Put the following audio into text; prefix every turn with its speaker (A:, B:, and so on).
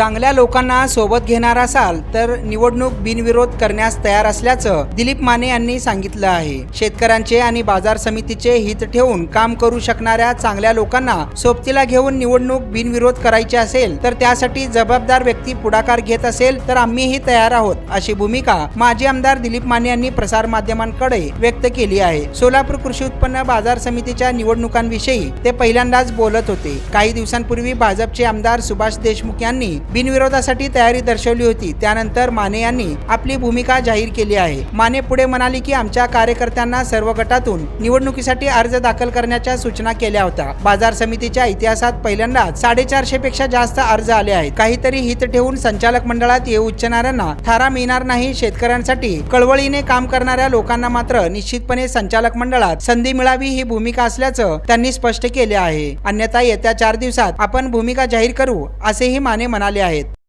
A: चांगल्या लोकांना सोबत घेणार असाल तर निवडणूक बिनविरोध करण्यास तयार असल्याचं दिलीप माने यांनी सांगितलं आहे. शेतकऱ्यांचे आणि बाजार समितीचे हित ठेवून काम करू शकणाऱ्या चांगल्या लोकांना सोबतीला घेऊन निवडणूक बिनविरोध करायची असेल तर त्यासाठी जबाबदार व्यक्ती पुढाकार घेत असेल तर आम्हीही तयार आहोत अशी भूमिका माजी आमदार दिलीप माने यांनी प्रसार माध्यमांकडे व्यक्त केली आहे. सोलापूर कृषी उत्पन्न बाजार समितीच्या निवडणुकांविषयी ते पहिल्यांदाच बोलत होते. काही दिवसांपूर्वी भाजपचे आमदार सुभाष देशमुख यांनी बिनविरोधासाठी तयारी दर्शवली होती. त्यानंतर माने यांनी आपली भूमिका जाहीर केली आहे. माने पुढे म्हणाले की आमच्या कार्यकर्त्यांना सर्व गटातून निवडणुकीसाठी अर्ज दाखल करण्याच्या सूचना केल्या होत्या. बाजार समितीच्या इतिहासात पहिल्यांदाच साडेचारशे पेक्षा जास्त अर्ज आले आहेत. काहीतरी हित ठेवून संचालक मंडळात येऊ इच्छणाऱ्यांना थारा मिळणार नाही. शेतकऱ्यांसाठी कळवळीने काम करणाऱ्या लोकांना मात्र निश्चितपणे संचालक मंडळात संधी मिळावी ही भूमिका असल्याचं त्यांनी स्पष्ट केले आहे. अन्यथा येत्या चार दिवसात आपण भूमिका जाहीर करू असेही माने म्हणाले आले आहेत.